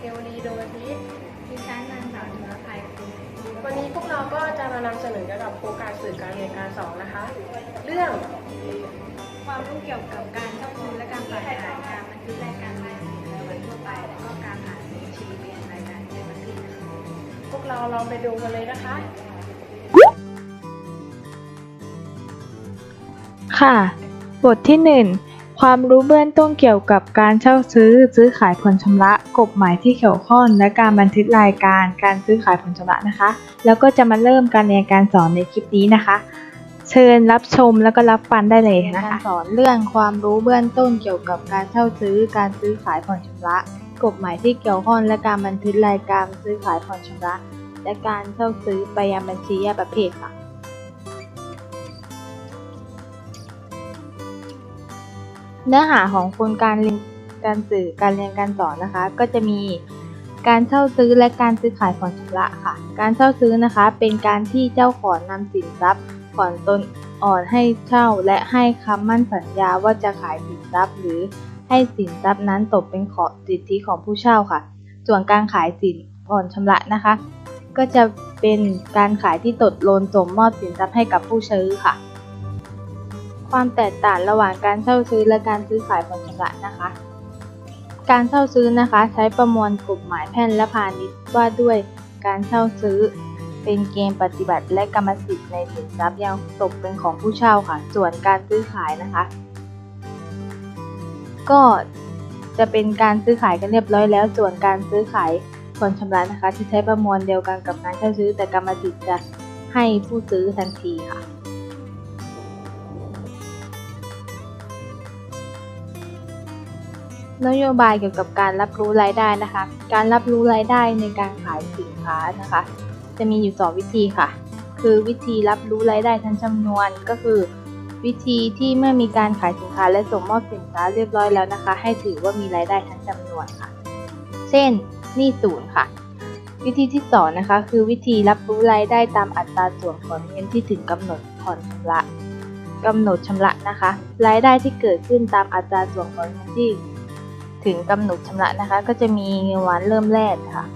เกวลีโดยทิศดิฉันนางสาวจุลภัยคุณวันนี้พวกเราก็จะมานำเสนอเกี่ยวกับโครงการสื่อการเรียนการสอนนะคะ เรื่องความรู้เกี่ยวกับการเช่าซื้อและการฝากขายการบันทึกรายการรายสิ่งในวันทั่วไป และก็การอ่านบัญชีเรียนรายการในบันทึกนะคะพวกเราลองไปดูกันเลยนะคะ ค่ะ บทที่ 1 ความรู้เบื้องต้นเกี่ยวกับการเช่าซื้อ ซื้อขายผ่อนชำระกฎหมายที่เกี่ยวข้องและการบันทึกรายการการซื้อขายผ่อนชำระนะคะ แล้วก็จะมาเริ่มการเรียนการสอนในคลิปนี้นะคะ เชิญรับชมแล้วก็รับฟังได้เลยนะคะ สอนเรื่องความรู้เบื้องต้นเกี่ยวกับการเช่าซื้อ การซื้อขายผ่อนชำระกฎหมายที่เกี่ยวข้องและการบันทึกรายการซื้อขายผ่อนชำระ และการเช่าซื้อไปยังบัญชีแยกประเภทค่ะ เนื้อหาของโครงการเรียนการสื่อการเรียนการสอนนะคะ ก็จะมีการเช่าซื้อและการซื้อขายผ่อนชำระค่ะ การเช่าซื้อนะคะ เป็นการที่เจ้าของนำสินทรัพย์ผ่อนตนอ่อนให้เช่าและให้คำมั่นสัญญาว่าจะขายสินทรัพย์ หรือให้สินทรัพย์นั้นตกเป็นขอสิทธิของผู้เช่าค่ะ ส่วนการขายสินผ่อนชำระนะคะ ก็จะเป็นการขายที่ตกลงส่งมอบสินทรัพย์ให้กับผู้ซื้อค่ะ ความแตกต่างระหว่างการเช่าซื้อและการซื้อขายผ่อนชำระนะคะ การเช่าซื้อนะคะใช้ประมวลกฎหมายแพ่งและพาณิชย์ว่าด้วยการเช่าซื้อ เป็นเกณฑ์ปฏิบัติและกรรมสิทธิ์ในสินทรัพย์ยังตกเป็นของผู้เช่าค่ะ ส่วนการซื้อขายนะคะ ก็จะเป็นการซื้อขายกันเรียบร้อยแล้ว ส่วนการซื้อขายผ่อนชำระนะคะ ที่ใช้ประมวลเดียวกันกับการเช่าซื้อแต่กรรมสิทธิ์จะให้ผู้ซื้อทันทีค่ะ นโยบายเกี่ยวกับการรับรู้รายได้นะคะ การรับรู้รายได้ในการขายสินค้านะคะ จะมีอยู่สองวิธีค่ะ คือวิธีรับรู้รายได้ทั้งจำนวนก็คือ วิธีที่เมื่อมีการขายสินค้าและส่งมอบสินค้าเรียบร้อยแล้วนะคะ ให้ถือว่ามีรายได้ทั้งจำนวนค่ะ เช่นหนี้ศูนย์ค่ะ วิธีที่สองนะคะคือวิธีรับรู้รายได้ตามอัตราส่วนของเงินที่ถึงกำหนดผ่อนชำระกำหนดชำระนะคะ รายได้ที่เกิดขึ้นตามอัตราส่วนของเงินที่ ถึงกำหนดชำระนะคะ ก็จะมีเงินวันเริ่มแรกค่ะ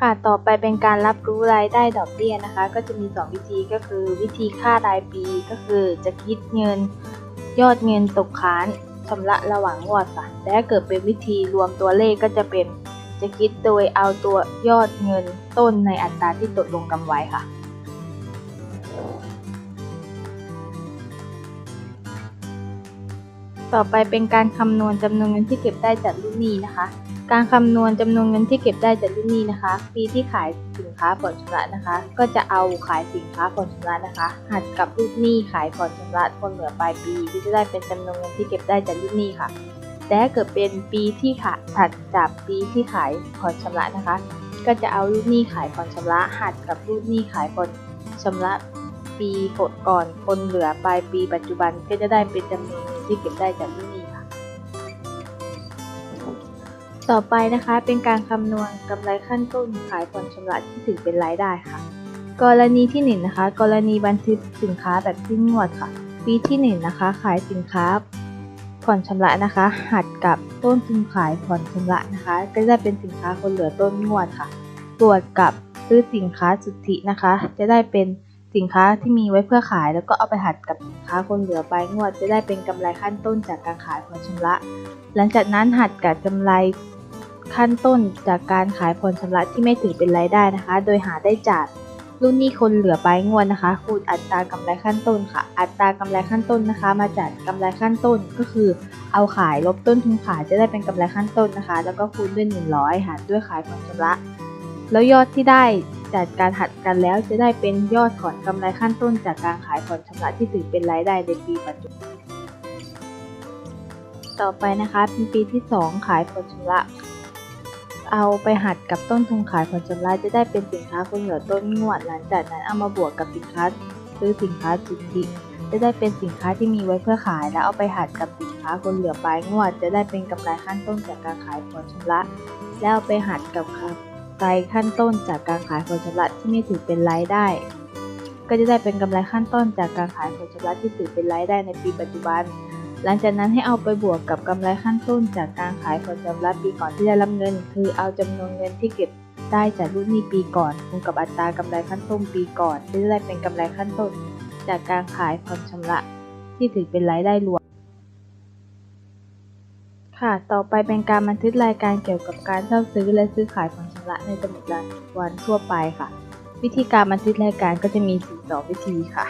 ค่ะต่อไปเป็นการรับรู้รายได้ดอกเบี้ยนะคะ ก็จะมี 2 วิธีก็คือวิธีค่ารายปีก็คือจะคิดเงินยอดเงินตกค้างชำระระหว่างงวดค่ะแต่ถ้าเกิดเป็นวิธีรวมตัวเลขก็จะเป็นจะคิดโดยเอาตัวยอดเงินต้นในอัตราที่ตกลงกันไว้ค่ะ ต่อไปเป็นการคำนวณจำนวนเงินที่เก็บได้จากลูกหนี้นะคะ การคำนวณจำนวนเงินที่เก็บได้จากลูกหนี้นะคะ ปีที่ขายสินค้าผ่อนชำระนะคะ ก็จะเอาขายสินค้าผ่อนชำระนะคะ หักกับลูกหนี้ขายผ่อนชำระคนเหลือปลายปีก็จะได้เป็นจำนวนเงินที่เก็บได้จากลูกหนี้ค่ะ แต่ถ้าเกิดเป็นปีที่ขายถัดจากปีที่ขายผ่อนชำระนะคะ ก็จะเอาลูกหนี้ขายผ่อนชำระหักกับลูกหนี้ขายผ่อนชำระปีก่อนคนเหลือปลายปีปัจจุบันก็จะได้เป็นจำนวน ที่เก็บได้จากลูกหนี้ค่ะ ต่อไปนะคะเป็นการคำนวณกำไรขั้นต้นขายผ่อนชำระที่ถือเป็นรายได้ค่ะ กรณีที่1นงนะคะ กรณีบันทึกสินค้าแบบสิ้นงวดค่ะ ปีที่1นงนะคะ ขายสินค้าผ่อนชำระนะคะ หักกับต้นทุนขายผ่อนชำระนะคะ ก็จะเป็นสินค้าคนเหลือต้นงวดค่ะ ตรวจกับซื้อสินค้าสุทธินะคะ จะได้เป็น สินค้าที่มีไว้เพื่อขาย แล้วก็เอาไปหักกับสินค้าคนเหลือปลายงวด จะได้เป็นกำไรขั้นต้นจากการขายผ่อนชำระ หลังจากนั้นหักกับกำไรขั้นต้นจากการขายผ่อนชำระที่ไม่ถือเป็นรายได้นะคะ โดยหาได้จากรุ่นนี้คนเหลือปลายงวดนะคะ คูณอัตรากำไรขั้นต้นค่ะ อัตรากำไรขั้นต้นนะคะ มาจากกำไรขั้นต้นก็คือ เอาขายลบต้นทุนขายจะได้เป็นกำไรขั้นต้นนะคะ แล้วก็คูณด้วย 100 หารด้วยขายผ่อนชำระ แล้วยอดที่ได้ จากการหักกันแล้วจะได้เป็นยอดถอนกำไรขั้นต้นจากการขายผ่อนชำระที่ถือเป็นรายได้ในปีปัจจุบัน ต่อไปนะคะเป็นปีที่ 2 ขายผ่อนชำระ เอาไปหักกับต้นทุนขายผ่อนชำระจะได้เป็นสินค้าคนเหลือต้นงวดหลังจากนั้นเอามาบวกกับสินค้าซื้อสินค้าสุทธิจะได้เป็นสินค้าที่มีไว้เพื่อขายแล้วเอาไปหักกับสินค้าคนเหลือปลายงวด จะได้เป็นกำไรขั้นต้นจากการขายผ่อนชำระ แล้วเอาไปหักกับ กำไรขั้นต้นจากการขายผ่อนชำระที่ไม่ถือเป็นรายได้ ก็จะได้เป็นกำไรขั้นต้นจากการขายผลชำระที่ถือเป็นรายได้ในปีปัจจุบัน หลังจากนั้นให้เอาไปบวกกับกำไรขั้นต้นจากการขายผลชำระปีก่อนที่ได้รับเงิน คือเอาจำนวนเงินที่เก็บได้จากลูกหนี้ปีก่อนคูณกับอัตรากำไรขั้นต้นปีก่อนที่ได้เป็นกำไรขั้นต้น จากการขายผ่อนชำระ ที่ถือเป็นรายได้รวมค่ะ ต่อไปเป็นการบันทึกรายการเกี่ยวกับการเช่าซื้อและซื้อขายผ่อนชำระในสมุดรายวันทั่วไปค่ะ วิธีการบันทึกรายการก็จะมีสี่สองวิธีค่ะ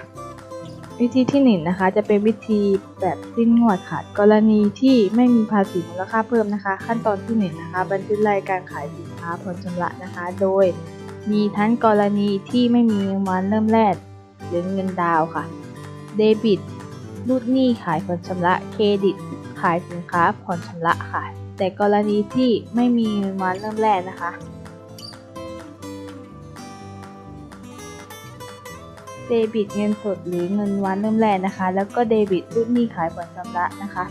วิธีที่หนึ่งนะคะจะเป็นวิธีแบบสิ้นงวดค่ะ กรณีที่ไม่มีภาษีมูลค่าเพิ่มนะคะ ขั้นตอนที่หนึ่งนะคะบันทึกรายการขายสินค้าผ่อนชำระนะคะ โดย มีทั้งกรณีที่ไม่มีเงินวันเริ่มแรกหรือเงินดาวค่ะ เดบิตรูดหนี้ขายผ่อนชำระเครดิต ขายสินค้าผ่อนชำระค่ะ แต่กรณีที่ไม่มีเงินวันเริ่มแรกนะคะ เดบิตเงินสดหรือเงินวันเริ่มแรกนะคะ แล้วก็เดบิตรูดหนี้ขายผ่อนชำระนะคะ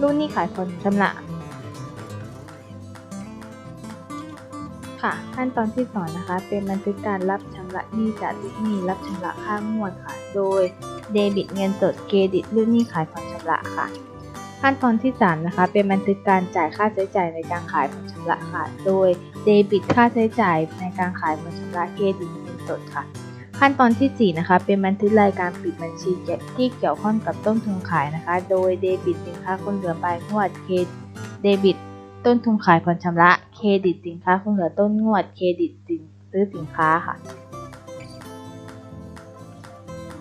รูดหนี้ขายผ่อนชำระค่ะ ขั้นตอนที่สองนะคะ เป็นบันทึกการรับชำระหนี้จากลูกหนี้รับชำระค่างวดค่ะ โดยเดบิตเงินสดเครดิตรูดหนี้ขายผ่อนชำระค่ะ ขั้นตอนที่สามนะคะ เป็นบันทึกการจ่ายค่าใช้จ่ายในการขายผ่อนชำระค่ะ โดยเดบิตค่าใช้จ่ายในการขายผ่อนชำระเครดิตเงินสดค่ะ ขั้นตอนที่ 4 นะคะ เป็นบันทึกรายการปิดบัญชีที่เกี่ยวข้องกับต้นทุนขายนะคะ โดยเดบิตสินค้าคงเหลือปลายงวดเครเดบิต ต้นทุนขายผ่อนชำระ เครดิตสินค้าคงเหลือต้นงวด เครดิตสินซื้อสินค้าค่ะ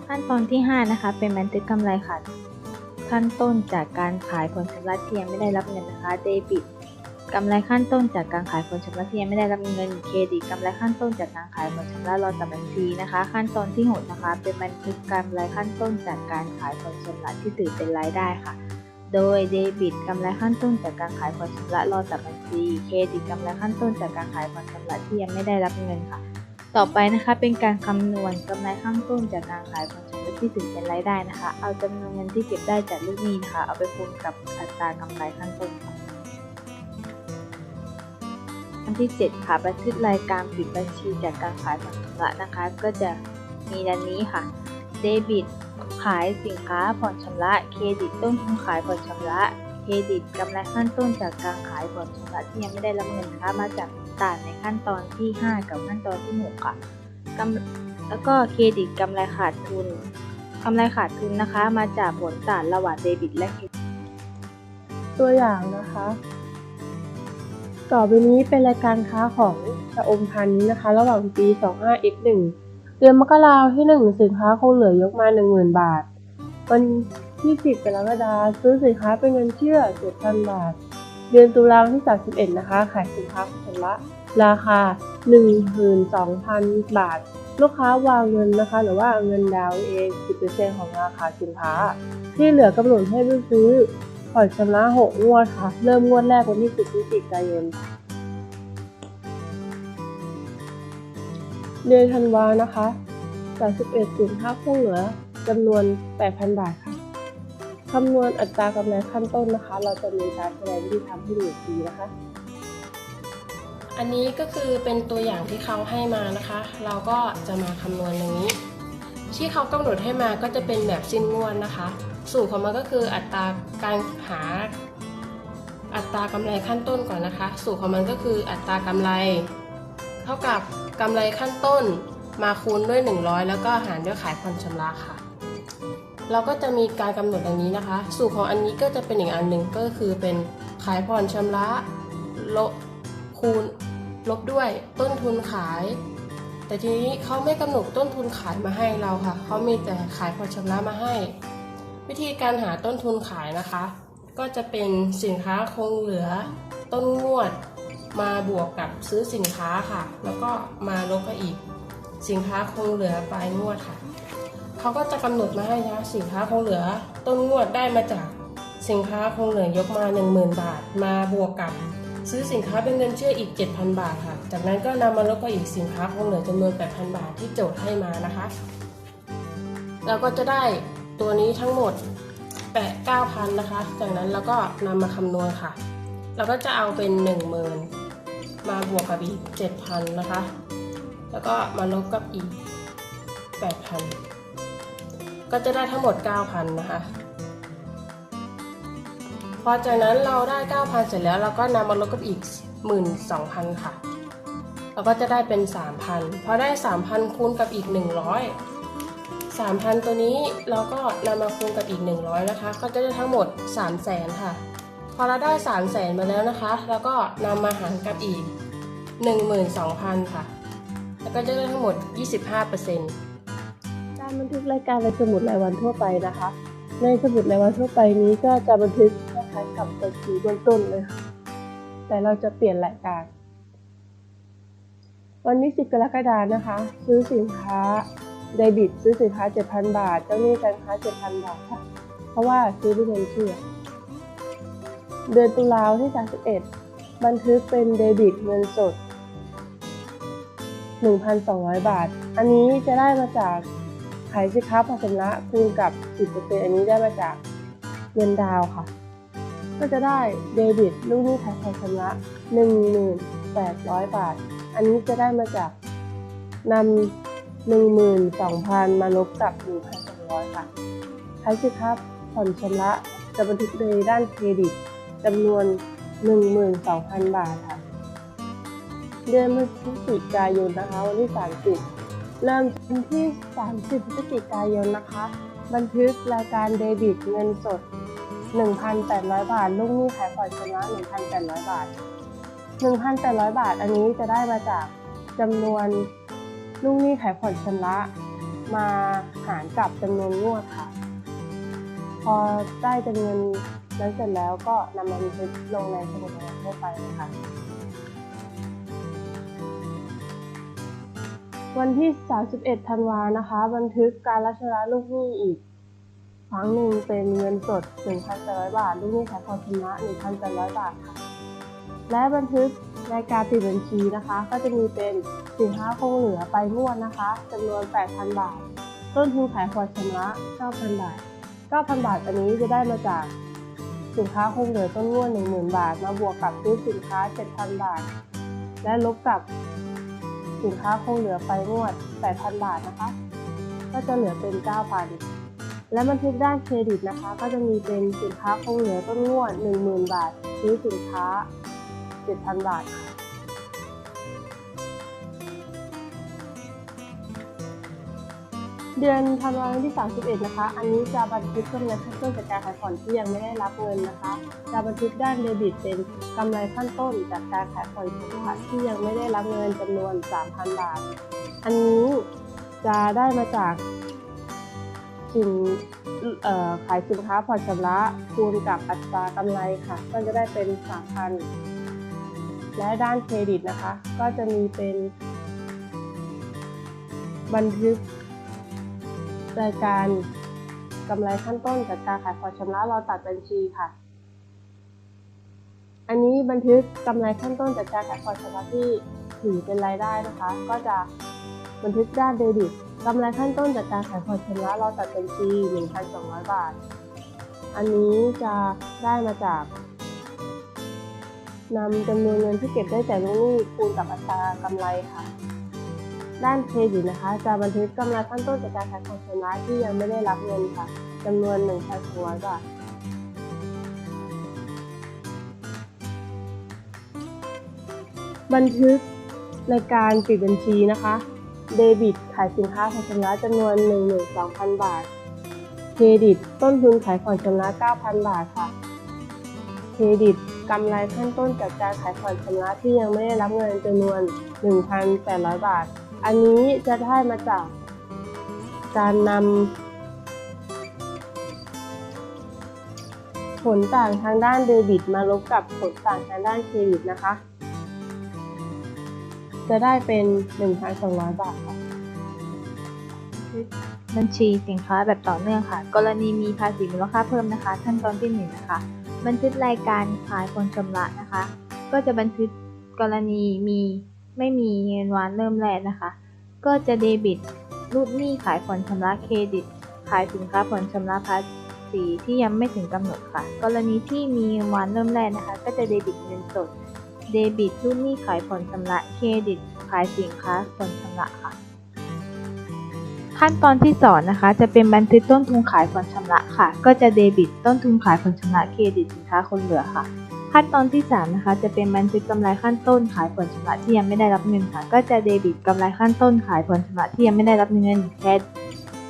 ขั้นตอนที่ 5 นะคะ เป็นบันทึกกำไรขาดขั้นต้นจากการขายผลชำระที่ยังไม่ได้รับเงินนะคะ เดบิต กำไรขั้นต้นจากการขายผลชำระที่ยังไม่ได้รับเงินเครดิตกำไรขั้นต้นจากการขายผลชำระรอจากบัญชีนะคะ ขั้นตอนที่หกนะคะ เป็นบันทึกกำไรขั้นต้นจากการขายผลชำระที่ถือเป็นรายได้ค่ะ โดยเดบิตกำไรขั้นต้นจากการขายผลชำระรอจากบัญชีเครดิตกำไรขั้นต้นจากการขายผลชำระที่ยังไม่ได้รับเงินค่ะ ต่อไปนะคะเป็นการคำนวณกำไรข้างต้นจากการขายผลชำระที่ถือเป็นรายได้นะคะ เอาจำนวนเงินที่เก็บได้จากลูกหนี้นะคะ เอาไปคูณกับอัตรากำไรข้างต้นค่ะ นที่ 7 ค่ะ บันทึกรายการปิดบัญชีจากการขายผลชำระนะคะ ก็จะมีดังนี้ค่ะ เดบิต ขายสินค้าผ่อนชำระ เครดิตต้นทุนขายผ่อนชำระ เครดิตกำไรขั้นต้นจากการขายผ่อนชำระที่ยังไม่ได้รับเงินนะคะมาจากต่างในขั้นตอนที่ 5 กับขั้นตอนที่ 6 ค่ะกำแล้วก็เครดิตกำไรขาดทุนกำไรขาดทุนนะคะ มาจากผลต่างระหว่างเดบิตและเครดิตตัวอย่างนะคะ ต่อไปนี้เป็นรายการค้าของชะอมพันนี้นะคะ ระหว่างปี 25x1 เดือนมกราคมที่ 1 สินค้าคงเหลือยกมา 10,000 บาท วันที่ 10กรกฎาคมซื้อสินค้าเป็นเงินเชื่อ 7,000 บาท เดือนตุลาคมที่ 31 นะคะ ขายสินค้าชำระราคา 12,000 บาท ลูกค้าวางเงินนะคะ หรือว่าเงินดาวน์เอง 10%ของราคาสินค้า ที่เหลือกำหนดให้ผู้ซื้อ ผ่อนชำระ6งวดค่ะ เริ่มงวดแรกวันที่ 10พฤศจิกายน เดือนธันวานะคะ31สินค้าคงเหลือจำนวน 8,000 บาทค่ะคำนวณอัตรากำไรขั้นต้นนะคะ เราจะมีการแสดงวิธีทำให้ดูอีกทีนะคะ อันนี้ก็คือเป็นตัวอย่างที่เขาให้มานะคะ เราก็จะมาคำนวณอย่างนี้ ที่เขากำหนดให้มาก็จะเป็นแบบสิ้นงวดนะคะ สูตรของมันก็คืออัตราการหาอัตรากำไรขั้นต้นก่อนนะคะ สูตรของมันก็คืออัตรากำไร เท่ากับกำไรขั้นต้นมาคูณด้วย 100 แล้วก็หารด้วยขายผ่อนชำระค่ะ เราก็จะมีการกำหนดอย่างนี้นะคะ สูตรของอันนี้ก็จะเป็นอีกอันหนึ่งก็คือเป็นขายผ่อนชำระลบคูณลบด้วยต้นทุนขาย แต่ทีนี้เขาไม่กำหนดต้นทุนขายมาให้เราค่ะเขามีแต่ขายผ่อนชำระมาให้ วิธีการหาต้นทุนขายนะคะ ก็จะเป็นสินค้าคงเหลือ ต้นงวด มาบวกกับซื้อสินค้าค่ะ แล้วก็มาลบไปอีก สินค้าคงเหลือปลายงวดค่ะเขาก็จะกำหนดมาให้นะสินค้าคงเหลือ ต้นงวดได้มาจากสินค้าคงเหลือยกมา 10,000 บาท มาบวกกับซื้อสินค้าเป็นเงินเชื่ออีก 7,000 บาทค่ะ จากนั้นก็นำมาลบกับอีกสินค้าคงเหลือจำนวน 8,000 บาทที่โจทย์ให้มานะคะ เราก็จะได้ ตัวนี้ทั้งหมดแปะ9,000นะคะ จากนั้นเราก็นำมาคำนวณค่ะ เราก็จะเอาเป็น 10,000 มาบวกกับอีก7,000นะคะ แล้วก็มาลบกับอีก8,000 ก็จะได้ทั้งหมด 9,000 นะคะ พอจากนั้นเราได้ 9,000 เสร็จแล้วเราก็นำมาลบกับอีก 12,000 ค่ะ เราก็จะได้เป็น 3,000 พอได้ 3,000 คูณกับอีก 100 3,000 ตัวนี้เราก็นำมาคูณกับอีก 100 นะคะ ก็จะได้ทั้งหมด 300,000 ค่ะ พอเราได้ 300,000 มาแล้วนะคะ แล้วก็นำมาหารกับอีก 12,000 ค่ะ แล้วก็จะได้ทั้งหมด 25%การบันทึกรายการในสมุดรายวันทั่วไปนะคะ ในสมุดรายวันทั่วไปนี้ก็จะบันทึกคล้ายๆกับบัญชีเบื้องต้นเลยแต่เราจะเปลี่ยนรายการวันที่10กรกฎาคมนะคะ ซื้อสินค้า เดบิตซื้อสินค้า 7,000 บาท เจ้าหนี้การค้า 7,000 บาทค่ะ เพราะว่าซื้อด้วยเงินเชื่อ เดือนตุลาที่ 31 บันทึกเป็นเดบิตเงินสด 1,200 บาท อันนี้จะได้มาจากขายสินค้าผ่อนชำระคูณกับ 10%อันนี้ได้มาจากเงินดาวค่ะ ก็จะได้เดบิตลูกหนี้ขายผ่อนชำระ 1,800 บาท อันนี้จะได้มาจากนำ 12,000 มาลบกับ 1,200 ค่ะขายสินค้าผ่อนชำระจะบันทึกในด้านเครดิตจำนวน 12,000 บาทค่ะ เดือนพฤศจิกายนนะคะวันที่ 30 เริ่มวันที่ 30 พฤศจิกายนนะคะ บันทึกรายการเดบิตเงินสด 1,800 บาทลูกหนี้ขายผ่อนชำระ 1,800 บาท 1,800 บาท อันนี้จะได้มาจากจำนวน ลูกหนี้ขายผ่อนชำระมาหารกับจำนวนงวดค่ะ พอได้จำนวนนั้นเสร็จแล้วก็นำมาบันทึกลงในสมุดบัญชีทั่วไปเลยค่ะ วันที่ 31 ธันวานะคะ บันทึกการรับชำระลูกหนี้อีก ครั้งหนึ่งเป็นเงินสด 1,800 บาท ลูกหนี้ขายผ่อนชำระ1,800 บาทค่ะ และบันทึก รายการปิดบัญชีนะคะ ก็จะมีเป็นสินค้าคงเหลือไปงวดนะคะจำนวน 8,000 บาท ต้นทุนขายผ่อนชำระ 9,000 บาท 9,000 บาทอันนี้จะได้มาจากสินค้าคงเหลือต้นงวด10,000 บาท มาบวกกับซื้อสินค้า 7,000 บาท และลบกับสินค้าคงเหลือไปงวด 8,000 บาทนะคะ ก็จะเหลือเป็น 9,000 และบันทึกด้านเครดิตนะคะ ก็จะมีเป็นสินค้าคงเหลือต้นงวด 10,000 บาท ซื้อสินค้า 7,000 บาท เดือนธันวาคมที่ 31 นะคะ อันนี้จะบันทึกกำไรขั้นต้นจากการขายผ่อนที่ยังไม่ได้รับเงินนะคะ จะบันทึกด้านเดบิตเป็นกำไรขั้นต้นจากการขายผ่อนชำระที่ยังไม่ได้รับเงินจำนวน 3,000 บาท อันนี้จะได้มาจากสินขายสินค้าผ่อนชำระคูณกับอัตรากำไรค่ะ ก็จะได้เป็น 3,000 และด้านเครดิตนะคะ ก็จะมีเป็น บันทึกรายการกำไรขั้นต้นจากการขายผ่อนชำระเราตัดบัญชีค่ะ อันนี้บันทึกกำไรขั้นต้นจากการขายผ่อนชำระที่ถือเป็นรายได้นะคะ ก็จะบันทึกด้านเดบิตกำไรขั้นต้นจากการขายผ่อนชำระเราตัดบัญชี 1,200 บาท อันนี้จะได้มาจาก นำจำนวนเงินที่เก็บได้จากลูกหนี้คูณกับอัตรากำไรค่ะ ด้านเครดิตนะคะ จะบันทึกกำไรขั้นต้นจากการขายผ่อนชำระที่ยังไม่ได้รับเงินค่ะจำนวน1,200บาทบันทึกรายการปิดบัญชีนะคะ เดบิตขายสินค้าผ่อนชำระจำนวน 12,000 บาท เครดิตต้นทุนขายผ่อนชำระ 9,000 บาทค่ะ เครดิต กำไรขั้นต้นจากการขายผ่อนชำระที่ยังไม่ได้รับเงินจำนวน 1,800 บาท อันนี้จะได้มาจากการนำผลต่างทางด้านเดบิตมาลบกับผลต่างทางด้านเครดิตนะคะ จะได้เป็น 1,200 บาทค่ะบัญชีสินค้าแบบต่อเนื่องค่ะ กรณีมีภาษีมูลค่าเพิ่มนะคะ ขั้นตอนที่หนึ่งนะคะ บันทึกรายการขายคนชำระนะคะ ก็จะบันทึกกรณีมีไม่มีเงินวานเริ่มแรกนะคะ ก็จะเดบิตรูดหนี้ขายผ่อนชำระเครดิต ขายสินค้าผ่อนชำระภาษีที่ยังไม่ถึงกำหนดค่ะ กรณีที่มีเงินวานเริ่มแรกนะคะ ก็จะเดบิตเงินสด เดบิตรูดหนี้ขายผ่อนชำระเครดิต ขายสินค้าผ่อนชำระค่ะ ขั้นตอนที่สองนะคะ จะเป็นบันทึกต้นทุนขายผ่อนชำระค่ะ ก็จะเดบิตต้นทุนขายผ่อนชำระเครดิตสินค้าคนเหลือค่ะ ขั้นตอนที่สามนะคะ จะเป็นบันทึกกำไรขั้นต้นขายผ่อนชำระที่ยังไม่ได้รับเงินค่ะ ก็จะเดบิตกำไรขั้นต้นขายผ่อนชำระที่ยังไม่ได้รับเงินแค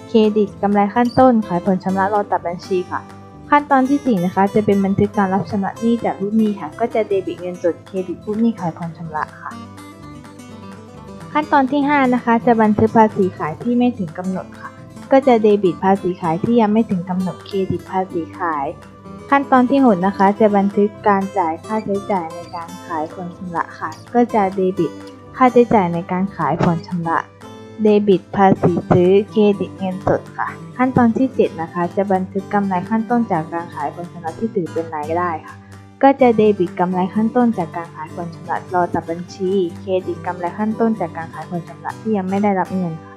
เครดิตกำไรขั้นต้นขายผ่อนชำระรอตัดบัญชีค่ะ ขั้นตอนที่สี่นะคะ จะเป็นบันทึกการรับชำระหนี้จากลูกหนี้ค่ะ ก็จะเดบิตเงินสดเครดิตลูกหนี้ขายผ่อนชำระค่ะ ขั้นตอนที่ 5 นะคะ จะบันทึกภาษีขายที่ไม่ถึงกำหนดค่ะ ก็จะเดบิตภาษีขายที่ยังไม่ถึงกำหนดเครดิตภาษีขาย ขั้นตอนที่6นะคะ จะบันทึกการจ่ายค่าใช้จ่ายในการขายผ่อนชำระค่ะ ก็จะเดบิตค่าใช้จ่ายในการขายผ่อนชำระเดบิตภาษีซื้อเครดิตเงินสดค่ะ ขั้นตอนที่ 7 นะคะ จะบันทึกกำไรขั้นต้นจากการขายผ่อนชำระที่ถือเป็นรายได้ค่ะ ก็จะเดบิตกำไรขั้นต้นจากการขายผ่อนชำระรอตัดบัญชี เครดิตกำไรขั้นต้นจากการขายผ่อนชำระที่ยังไม่ได้รับเงินค่ะ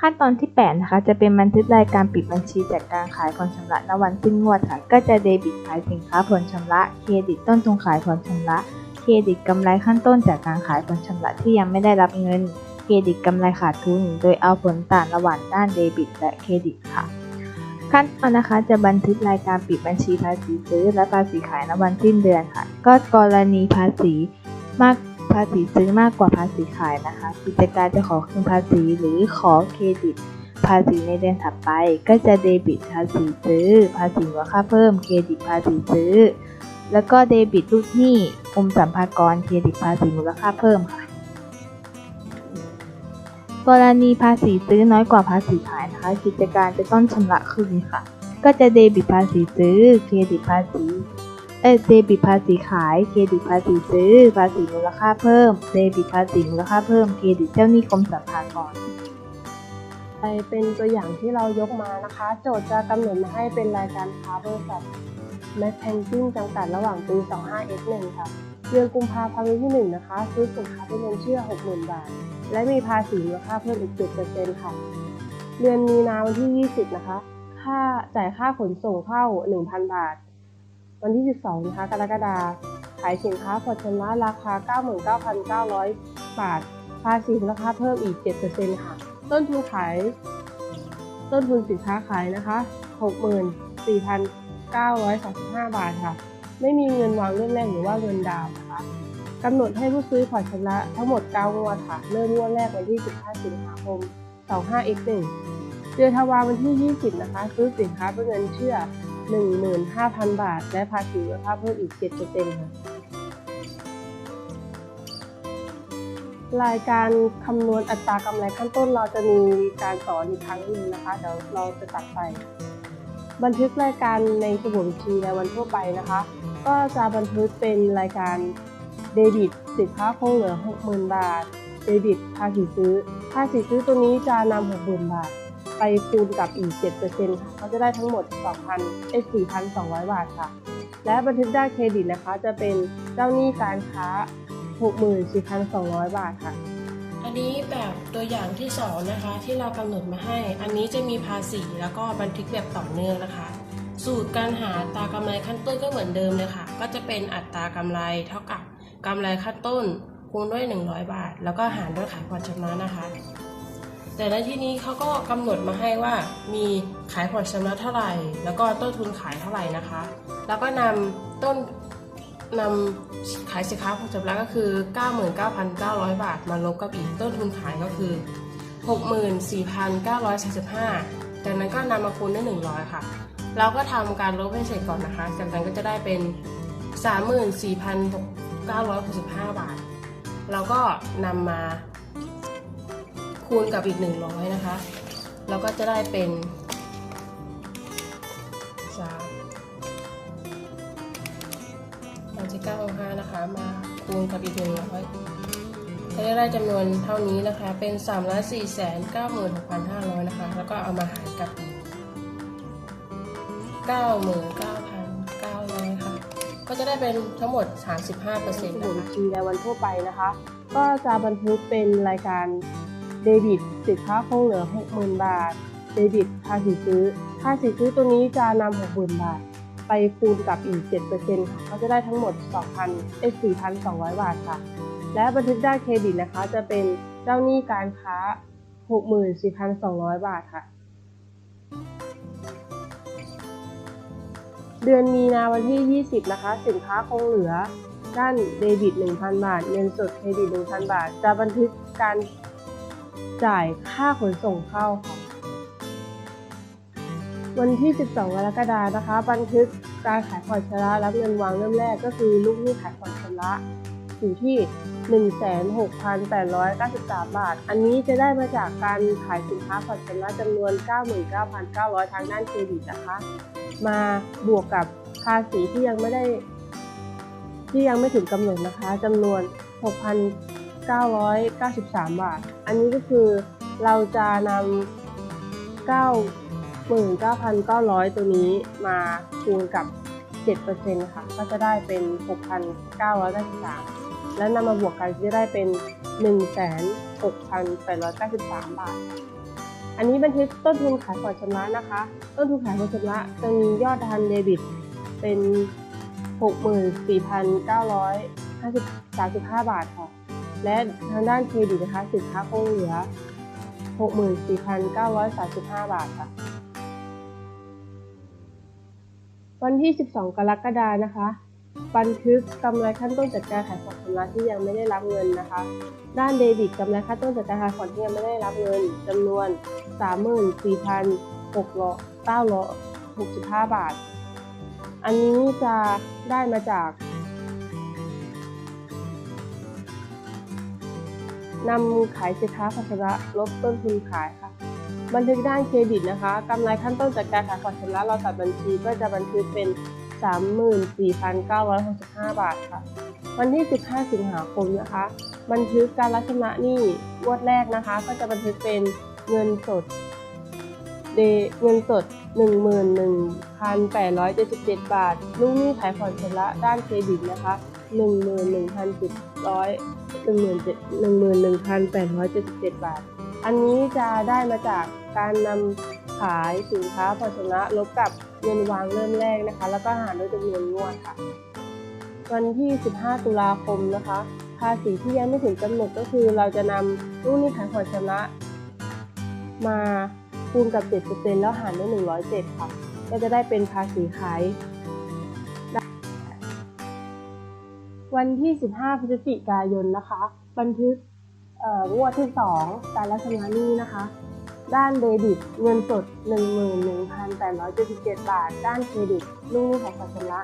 ขั้นตอนที่ 8 นะคะ จะเป็นบันทึกรายการปิดบัญชีจากการขายผ่อนชำระณวันสิ้นงวดค่ะ ก็จะเดบิตขายสินค้าผ่อนชำระ เครดิตต้นทุนขายผ่อนชำระ เครดิตกำไรขั้นต้นจากการขายผ่อนชำระที่ยังไม่ได้รับเงิน เครดิตกำไรขาดทุน โดยเอาผลต่างระหว่างด้านเดบิต และเครดิตค่ะ ขั้นตอนนะคะจะบันทึกรายการปิดบัญชีภาษีซื้อ และภาษีขายณวันสิ้นเดือนค่ะ ก็กรณีภาษีมากภาษีซื้อมากกว่าภาษีขายนะคะ กิจการจะขอคืนภาษีหรือขอเครดิต ภาษีในเดือนถัดไป ก็จะเดบิตภาษีซื้อ ภาษีมูลค่าเพิ่มเครดิตภาษีซื้อ แล้วก็เดบิตลูกหนี้กรมสัมภากรเครดิตภาษีมูลค่าเพิ่มค่ะ กรณีภาษีซื้อน้อยกว่าภาษีขายนะคะ กิจการจะต้องชำระคืนค่ะ ก็จะเดบิตภาษีซื้อ เครดิตภาษี เออเดบิตภาษีขาย เครดิตภาษีซื้อ ภาษีมูลค่าเพิ่ม เดบิตภาษีมูลค่าเพิ่ม เครดิตเจ้าหนี้กรมสรรพากรไปเป็นตัวอย่างที่เรายกมานะคะ โจทย์จะกำหนดมาให้เป็นรายการค้าบริษัท m a c p a n k i n g จำกัดระหว่างปี 25X1 ค่ะ ดือนกุมภาพันธ์วันที่ 1 นะคะ ซื้อสินค้าเป็นเงินเชื่อ 60,000 บาท และมีภาษีมูลค่าเพิ่มอีก 7%ค่ะ เดือนมีนาวันที่ 20 นะคะ ค่าจ่ายค่าขนส่งเข้า 1,000 บาท วันที่ 12 นะคะ กรกฎาคม ขายสินค้าผ่อนชำระราคา 99,900 บาท ภาษีมูลค่าเพิ่มอีก 7%ค่ะ ต้นทุนขาย ต้นทุนสินค้าขายนะคะ 64,935 บาทค่ะ ไม่มีเงินวางเรื่องแรกหรือว่าเงินดาวนะคะกำหนดให้ผู้ซื้อผ่อนชำระทั้งหมด9งวดค่ะเริ่มงวดแรกวันที่ 15 สิงหาคม 25x1 เดือนธันวาวันที่ 20 นะคะ ซื้อสินค้าเป็นเงินเชื่อ 15,000 บาท และภาษีมูลค่าเพิ่มอีก 7%ค่ะรายการคำนวณอัตรากำไรขั้นต้นเราจะมีการสอนอีกครั้งหนึ่งนะคะ เดี๋ยวเราจะตัดไป บันทึกรายการในสมุดบัญชีในวันทั่วไปนะคะ ก็จะบันทึกเป็นรายการเดบิตสินค้าคงเหลือ 60,000 บาท เดบิตภาษีซื้อ ภาษีซื้อตัวนี้จะนำ 60,000 บาท ไปคูณกับอีก 7%ค่ะ ก็จะได้ทั้งหมด 2,000เอ้4,200 บาทค่ะ และบันทึกด้านเครดิตนะคะ จะเป็นเจ้าหนี้การค้า 64,200 บาทค่ะอันนี้แบบตัวอย่างที่สองนะคะที่เรากำหนดมาให้ อันนี้จะมีภาษีแล้วก็บันทึกแบบต่อเนื่องนะคะ สูตรการหาตากำไรขั้นต้นก็เหมือนเดิมเลยค่ะ ก็จะเป็นอัตรากำไรเท่ากับกำไรขั้นต้นคูณด้วย 100 บาท แล้วก็หารด้วยขายผ่อนชำระนะคะ แต่ในที่นี้เขาก็กำหนดมาให้ว่ามีขายผ่อนชำระเท่าไหร่ แล้วก็ต้นทุนขายเท่าไหร่นะคะ แล้วก็นำต้นนำขายสินค้าผ่อนชำระก็คือ 99,900 บาท มาลบกับอีกต้นทุนขายก็คือ 64,945จากนั้นก็นำมาคูณด้วย 100 ค่ะ เราก็ทำการลบให้เสร็จก่อนนะคะจากนั้นก็จะได้เป็น 34,965 บาท เราก็นำมาคูณกับอีก 100 นะคะ เราก็จะได้เป็นสามสามสิบเก้าห้านะคะ มาคูณกับอีก 100จะได้จำนวนเท่านี้นะคะ เป็น3ล้าน4แสน96,500 นะคะ แล้วก็เอามาหารกับ อีก99,900ค่ะ ก็จะได้เป็นทั้งหมด 35%นสมุดนะบัญคะชีในวันทั่วไปนะคะ ก็จะบันทึกเป็นรายการเดบิตสินค้าคงเหลือ 60,000 บาท เดบิตภาษีซื้อภาษีซื้อตัวนี้จะนำ 60,000 บาท ไปคูณกับอีก 7%ค่ะ ก็จะได้ทั้งหมด 2,000เอ้ย4,200 บาทค่ะ และบันทึกด้านเครดิตนะคะ จะเป็นเจ้าหนี้การค้า 64,200 บาทค่ะ เดือนมีนาวันที่ 20 นะคะ สินค้าคงเหลือด้านเดบิต 1,000 บาท เงินสดเครดิต 1,000 บาท จะบันทึกการจ่ายค่าขนส่งเข้าค่ะ วันที่ 12 กรกฎาคมนะคะ บันทึกการขายผ่อนชำระรับเงินวางเริ่มแรกก็คือลูกหนี้ขายผ่อนชำระอยู่ที่ 16,893 บาท อันนี้จะได้มาจากการขายสินค้าผ่อนชำระจำนวน 99,900 ทางด้านเครดิตนะคะ มาบวกกับภาษีที่ยังไม่ได้ ที่ยังไม่ถึงกำหนดนะคะจำนวน 6,993 บาท อันนี้ก็คือเราจะนำ99,900 ตัวนี้มาคูณกับ 7%ค่ะ ก็จะได้เป็น 6,993 แล้วนำมาบวกกันจะได้เป็น 16,893 บาท อันนี้บันทึกต้นทุนขายผ่อนชำระนะคะ ต้นทุนขายผ่อนชำระจะมียอดทันเดบิตเป็น 64,935 บาทค่ะ และทางด้านเครดิตนะคะสินค้าคงเหลือ 64,935 บาทค่ะวันที่ 12 กรกฎานะคะ บันทึกกำไรขั้นต้นจากการขายผ่อนชำระที่ยังไม่ได้รับเงินนะคะ ด้านเดบิตกำไรขั้นต้นจากการขายผ่อนที่ยังไม่ได้รับเงินจำนวน 34,965 บาท อันนี้จะได้มาจากนำขายสินค้าผ่อนชำระลบต้นทุนขายค่ะ บันทึกด้านเครดิตนะคะกำไรขั้นต้นจากการขายผ่อนชำระเราตัดบัญชีก็จะบันทึกเป็น 34,965 บาทค่ะ วันที่ 15 สิงหาคมนะคะ บันทึกการรับชำระหนี้งวดแรกนะคะ ก็จะบันทึกเป็นเงินสดเดเงินสด 11,877 บาท ลูกหนี้ขายผ่อนชำระด้านเครดิตนะคะ 11,700 11,877 บาท อันนี้จะได้มาจากการนำขายสินค้าผ่อนชำระลบกับ เงินวางเริ่มแรกนะคะ แล้วก็หารด้วยจำนวนงวดค่ะ วันที่ 15 ตุลาคมนะคะ ภาษีที่ยังไม่ถึงกำหนดก็คือเราจะนำลูกนี้ขายผ่อนชำระมาคูณกับ 7%แล้วหารด้วย 107 ค่ะ ก็จะได้เป็นภาษีขายวันที่ 15 พฤศจิกายนนะคะ บันทึกเอ่องวดที่ 2 การรับชำระหนี้นะคะ ด้านเดบิตเงินสด 11,877 บาท ด้านเครดิตลูกหนี้ขายผ่อนชำระ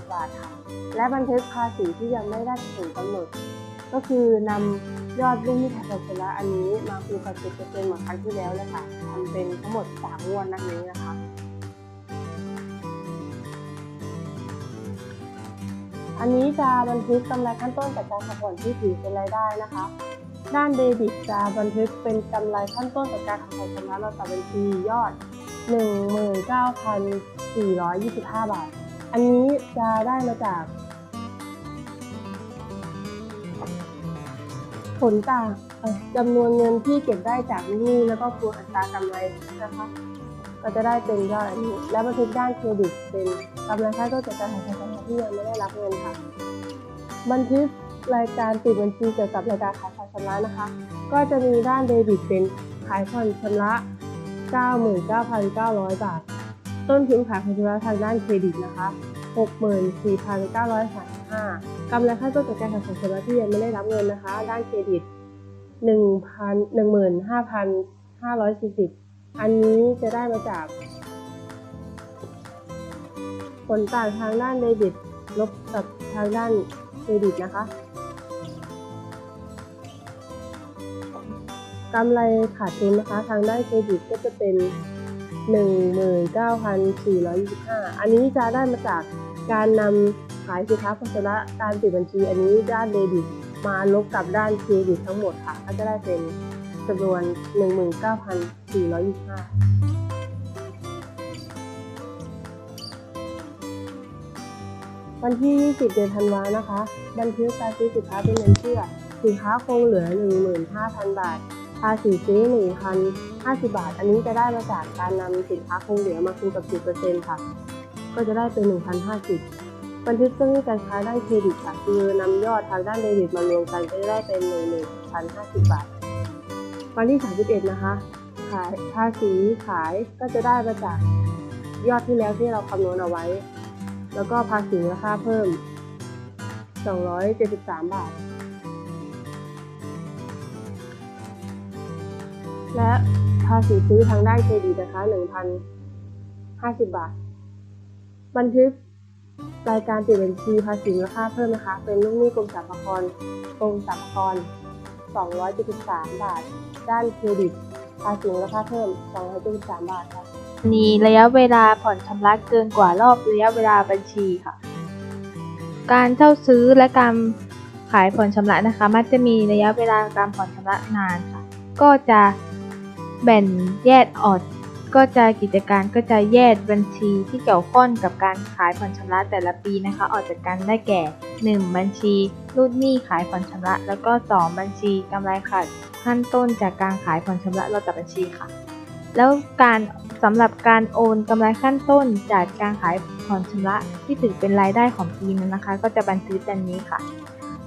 11,877 บาทค่ะ และบันทึกภาษีที่ยังไม่ได้ถึงกำหนด ก็คือนำยอดลูกหนี้ขายผ่อนชำระอันนี้มาคูณกับ7%เหมือนครั้งที่แล้วเลยค่ะทำเป็นทั้งหมด 3 งวดนักนี้นะคะอันนี้จะบันทึกกำไรขั้นต้นจากการขายผ่อนที่ถือเป็นรายได้นะคะ ด้านเดบิตจะบันทึกเป็นกำไรขั้นต้นจากการขายผ่อนชำระเราตัดบัญชียอด 19,425 บาท อันนี้จะได้มาจาก ผลต่างจำนวนเงินที่เก็บได้จากนี้แล้วก็คูณอัตรากำไรนะคะ ก็จะได้เป็นยอดอันนี้ และบันทึกด้านเครดิตเป็นกำไรค่าต้นจากการขายผ่อนชำระที่ยังไม่ได้รับเงินค่ะ บันทึก รายการปิดบัญชีเกี่ยวกับรายการขายผ่อนชำระนะคะ ก็จะมีด้านเดบิตเป็นขายผ่อนชำระ 99,900 บาท ต้นทุนขายผ่อนชำระทางด้านเครดิตนะคะ 64,935กำไรค่าต้นจากการขายผ่อนชำระที่ยังไม่ได้รับเงินนะคะ ด้านเครดิต 15,540 อันนี้จะได้มาจาก ผลต่างทางด้านเดบิตลบกับทางด้านเครดิตนะคะ กำไรขาดทุนนะคะ ทางด้านเครดิตก็จะเป็น 19,425 อันนี้จะได้มาจากการนำขายสินค้าโฆษณะการปิดบัญชีอันนี้ด้านเดบิตมาลบกับด้านเครดิตทั้งหมดค่ะ ก็จะได้เป็นจำนวน 19,425วันที่ 20 เดือนธันวานะคะ บันทึกการซื้อสินค้าเป็นเงินเชื่อ สินค้าคงเหลือ 15,000 บาทาษีซื้อ 1,050 บาท อันนี้จะได้มาจากการนำสินค้าคงเหลือมาคูณกับ 10%ค่ะ ก็จะได้เป็น 1,050 บันทึกเจ้าหนี้การค้าด้านเครดิตค่ะ คือนำยอดทางด้านเดบิตมารวมกันก็จะได้เป็นหนึ่งหนึ่งพันห้าสิบบาท วันที่ 31 นะคะ ขายภาษีขายก็จะได้มาจากยอดที่แล้วที่เราคำนวณเอาไว้ แล้วก็ภาษีราคาเพิ่ม 273 บาท และภาษีซื้อทางด้านเครดิตนะคะ 1,050 บาท บันทึกรายการเปลี่ยนบัญชีภาษีมูลค่าเพิ่มนะคะ เป็นลูกหนี้กรมสรรพากรกรมสรรพากร273 บาท ด้านเครดิต ภาษีมูลค่าเพิ่ม 273 บาทค่ะมีระยะเวลาผ่อนชำระเกินกว่ารอบระยะเวลาบัญชีค่ะ การเช่าซื้อและการขายผ่อนชำระนะคะ มักจะมีระยะเวลาการผ่อนชำระนานค่ะ ก็จะ แบ่งแยกออกก็จะกิจการก็จะแยกบัญชีที่เกี่ยวข้องกับการขายผ่อนชำระแต่ละปีนะคะออกจากกันได้แก่ 1. บัญชีลูกหนี้ขายผ่อนชำระ แล้วก็ 2 บัญชีกำไรขาดขั้นต้นจากการขายผ่อนชำระรอบจากบัญชีค่ะ แล้วการสำหรับการโอนกำไรขั้นต้นจากการขายผ่อนชำระที่ถือเป็นรายได้ของปีนั้นนะคะ ก็จะบันทึกดังนี้ค่ะ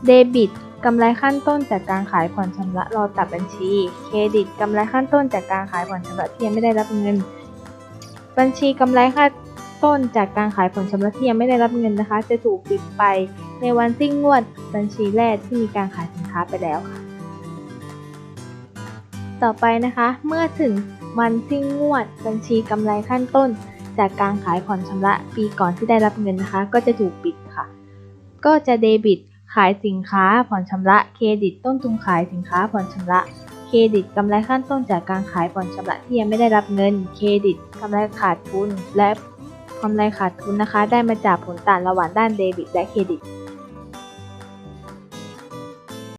เดบิต กำไรขั้นต้นจากการขายผ่อนชำระรอตัดบัญชี เครดิตกำไรขั้นต้นจากการขายผ่อนชำระที่ยังไม่ได้รับเงิน บัญชีกำไรขั้นต้นจากการขายผ่อนชำระที่ยังไม่ได้รับเงินนะคะ จะถูกปิดไปในวันสิ้นงวดบัญชีแรกที่มีการขายสินค้าไปแล้วค่ะ ต่อไปนะคะ เมื่อถึงวันสิ้นงวด บัญชีกำไรขั้นต้น จากการขายผ่อนชำระปีก่อนที่ได้รับเงินนะคะ ก็จะถูกปิดค่ะ ก็จะเดบิต ขายสินค้าผ่อนชำระเครดิตต้นทุนขายสินค้าผ่อนชำระเครดิตกำไรขั้นต้นจากการขายผ่อนชำระที่ยังไม่ได้รับเงินเครดิตกำไรขาดทุนและกำไรขาดทุนนะคะ ได้มาจากผลต่างระหว่างด้านเดบิตและเครดิต